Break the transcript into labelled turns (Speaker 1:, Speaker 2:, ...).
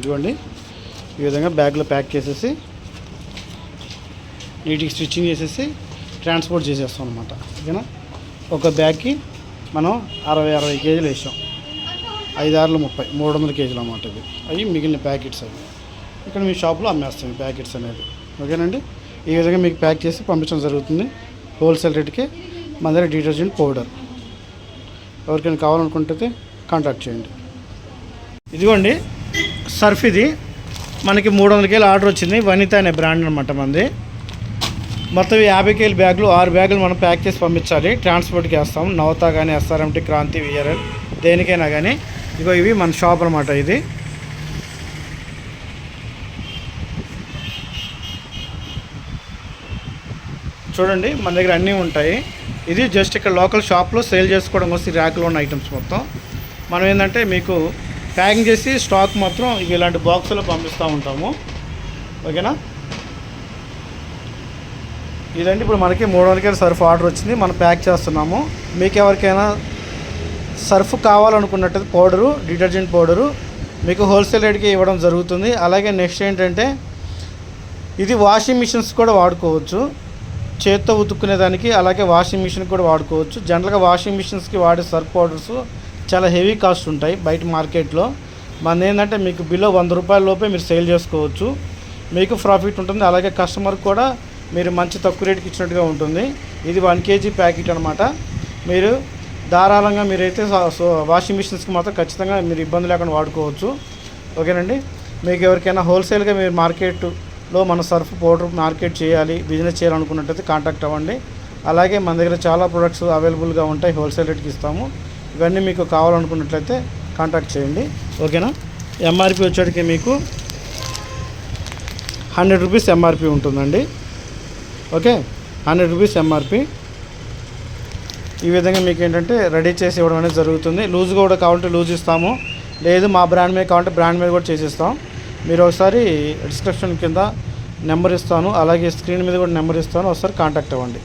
Speaker 1: ఇదిగోండి. ఈ విధంగా బ్యాగ్లో ప్యాక్ చేసేసి నీటికి స్టిచ్చింగ్ చేసేసి ట్రాన్స్పోర్ట్ చేసేస్తాం అనమాట ఓకేనా? ఒక బ్యాగ్కి మనం అరవై అరవై కేజీలు వేసాం. ఐదు ఆరులు ముప్పై మూడు వందల కేజీలు అన్నమాట ఇది అవి మిగిలిన ప్యాకెట్స్ అవి. ఇక్కడ మీ షాప్లో అమ్మేస్తాం ఈ ప్యాకెట్స్ అనేది. ఓకేనండి? ఈ విధంగా మీకు ప్యాక్ చేసి పంపించడం జరుగుతుంది. హోల్సేల్ రేట్కి మన దగ్గర డిటర్జెంట్ పౌడర్. ఎవరికైనా కావాలనుకుంటే కాంటాక్ట్ చేయండి. ఇదిగోండి సర్ఫ్ ఇది. మనకి మూడు వందల కేలు ఆర్డర్ వచ్చింది. వనిత అనే బ్రాండ్ అనమాట మంది మొత్తం యాభై కేలు బ్యాగులు ఆరు బ్యాగులు మనం ప్యాక్ చేసి పంపించాలి. ట్రాన్స్పోర్ట్కి వేస్తాం. నవతా కానీ ఎస్ఆర్ఎంటీ క్రాంతి విఆర్ఎల్ దేనికైనా కానీ ఇగో ఇవి మన షాప్ అనమాట ఇది. చూడండి మన దగ్గర అన్నీ ఉంటాయి. ఇది జస్ట్ ఇక్కడ లోకల్ షాప్లో సేల్ చేసుకోవడం కోసం ఈ ర్యాక్లో ఉన్న ఐటమ్స్ మొత్తం. మనం ఏంటంటే మీకు ప్యాకింగ్ చేసి స్టాక్ మాత్రం ఇవి ఇలాంటి బాక్సులో పంపిస్తూ ఉంటాము. ఓకేనా? ఇదండి ఇప్పుడు మనకి మూడు వందలకి సర్ఫ్ ఆర్డర్ వచ్చింది. మనం ప్యాక్ చేస్తున్నాము. మీకు ఎవరికైనా సర్ఫ్ కావాలనుకున్నట్టు పౌడరు డిటర్జెంట్ పౌడరు మీకు హోల్సేల్ రేట్కి ఇవ్వడం జరుగుతుంది. అలాగే నెక్స్ట్ ఏంటంటే ఇది వాషింగ్ మిషన్స్ కూడా వాడుకోవచ్చు. చేత్తో ఉతుక్కునే దానికి అలాగే వాషింగ్ మిషన్ కూడా వాడుకోవచ్చు. జనరల్గా వాషింగ్ మిషన్స్కి వాడే సర్ఫ్ పౌడర్స్ చాలా హెవీ కాస్ట్ ఉంటాయి బయట మార్కెట్లో. మన ఏంటంటే మీకు బిలో వంద రూపాయల లోపే మీరు సేల్ చేసుకోవచ్చు. మీకు ప్రాఫిట్ ఉంటుంది. అలాగే కస్టమర్ కూడా మీరు మంచి తక్కువ రేటుకి ఇచ్చినట్టుగా ఉంటుంది. ఇది వన్ కేజీ ప్యాకెట్ అనమాట మీరు ధారాళంగా మీరైతే వాషింగ్ మిషన్స్కి మాత్రం ఖచ్చితంగా మీరు ఇబ్బంది లేకుండా వాడుకోవచ్చు. ఓకేనండి? మీకు ఎవరికైనా హోల్సేల్గా మీరు మార్కెట్లో మన సర్ఫ్ పౌడర్ మార్కెట్ చేయాలి బిజినెస్ చేయాలనుకున్నట్టయితే కాంటాక్ట్ అవ్వండి. అలాగే మన దగ్గర చాలా ప్రొడక్ట్స్ అవైలబుల్గా ఉంటాయి. హోల్సేల్ రేట్కి ఇస్తాము. ఇవన్నీ మీకు కావాలనుకున్నట్లయితే కాంటాక్ట్ చేయండి. ఓకేనా? ఎంఆర్పి వచ్చేటికి మీకు hundred rupees M R P ఉంటుందండి. Okay? Hundred rupees M R P ఈ విధంగా మీకు ఏంటంటే రెడీ చేసి ఇవ్వడం అనేది జరుగుతుంది. లూజ్ కూడా కావాలంటే లూజ్ ఇస్తాము. లేదు మా బ్రాండ్ మీద కావాలంటే బ్రాండ్ మీద కూడా చేసిస్తాం. మీరు ఒకసారి డిస్క్రిప్షన్ కింద నెంబర్ ఇస్తాను. అలాగే స్క్రీన్ మీద కూడా నెంబర్ ఇస్తాను. ఒకసారి కాంటాక్ట్ అవ్వండి.